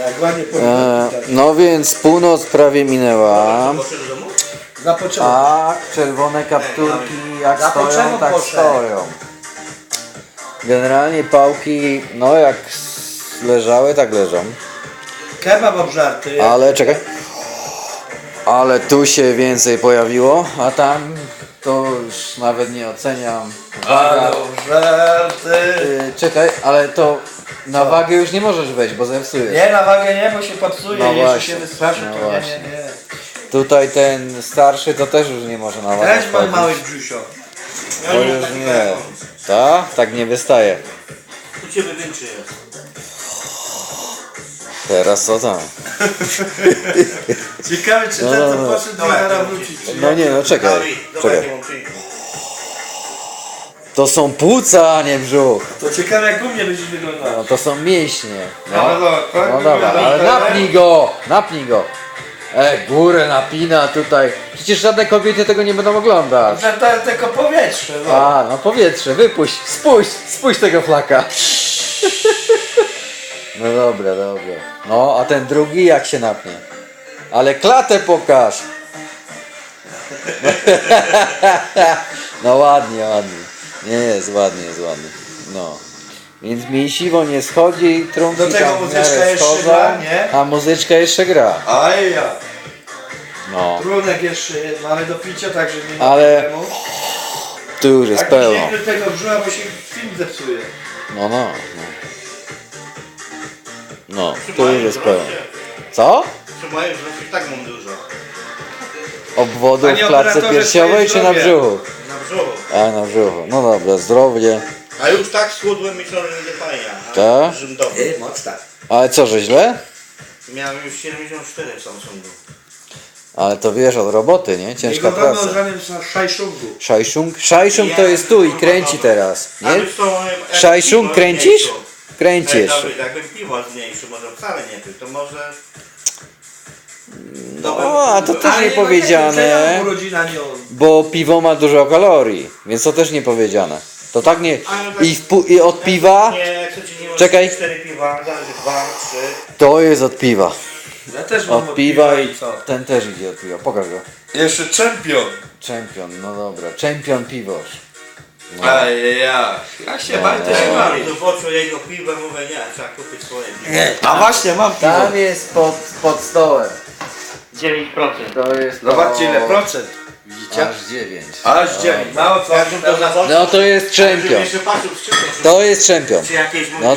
Jak ładnie E, no więc północ prawie minęła. Zapoczął. Tak, czerwone kapturki jak Za stoją, tak poszedł. stoją. Generalnie pałki, no jak leżały, tak leżą. Kebab obżarty. Ale czekaj. Ale tu się więcej pojawiło, a tam to już nawet nie oceniam. Waga. Ale obżarty. Y, czekaj, ale to na wagę już nie możesz wejść, bo zepsujesz. Nie, na wagę nie, bo się popsuje. No Jeszcze właśnie, się wystraszy, no to nie, nie, właśnie. nie. Tutaj ten starszy to też już nie może na wagę Też mój wchodzić. mały brzusio. Ja mam już taki nie. telefon. Tak? Tak nie wystaje. U ciebie większy jest. Teraz co tam? Ciekawe, czy No, ten, no, co no. poszedł, zaraz to wrócić. czy No nie, no czekaj. Dawid, dawaj, Czekaj. To są płuca, a nie brzuch. To ciekawe, jak u mnie będziesz wyglądał. No to są mięśnie. No, No, no, tak no dobra, wygląda. ale napnij go! Napnij go! E, górę napina tutaj. Przecież żadne kobiety tego nie będą oglądać. Że to tylko powietrze, no. A, no powietrze, wypuść, spuść, spuść tego flaka. No dobra, dobra. No, a ten drugi jak się napnie? Ale klatę pokaż! No ładnie, ładnie. Nie, jest ładnie, jest ładnie. No. Więc mięsiwo nie schodzi, trunki Do tego tam w muzyczka miarę jeszcze schodzą, gra, nie? A muzyczka jeszcze gra. Aj ja. No. Trunek jeszcze mamy do picia, także nie ma Ale- problemu. Tu już jest Tak pełno. nie do tego brzucha, bo się film zepsuje. No, no. No, no tu już jest pełno. Co? Przy moim i tak mam dużo. Obwodu Panie w klatce operatorze, piersiowej czy na zdrowie. brzuchu? Na brzuchu. A, na brzuchu. No dobra, zdrowie. A już tak schudłem myślałem, że nie fajnie. Tak? Ej, moc tak. Ale co, że źle? Miałem już 74 w Samsungu. Ale to wiesz, od roboty, nie? Ciężka gadamy o praca. żadnym szajszungu. Szajszung? Szajszung to jest tu i kręci teraz, A nie? wiesz co, jak Szajszung piwo kręcisz? zmniejszył. Kręci Ej, jeszcze. Dawid, jakbym piwo zmniejszył, może wcale nie pił, to może... No, a to też nie powiedziane, bo piwo ma dużo kalorii, więc to też nie powiedziane. To tak nie... Tak- I, w, pu- i od piwa Nie, nie może Czekaj. 4 piwa, zależy 2, 3. to jest od piwa. Ja też mam Od piwa i co? ten też idzie od piwa. Pokaż go. Jeszcze czempion. Czempion, no dobra. Czempion piwosz. No. Ajajaj. Jak się bali, to się bali. Do poczu jego piwa mówię, nie, trzeba kupić swoje piwo. Nie, a właśnie mam piwo. Tam jest pod, pod stołem. 9%. To jest. Zobaczcie ile procent. Widzicie? Aż 9. Aż dziewięć. Mało co. No to jest czempion. jeszcze patrzył w skrzynkę, To jest czempion. czy jakieś No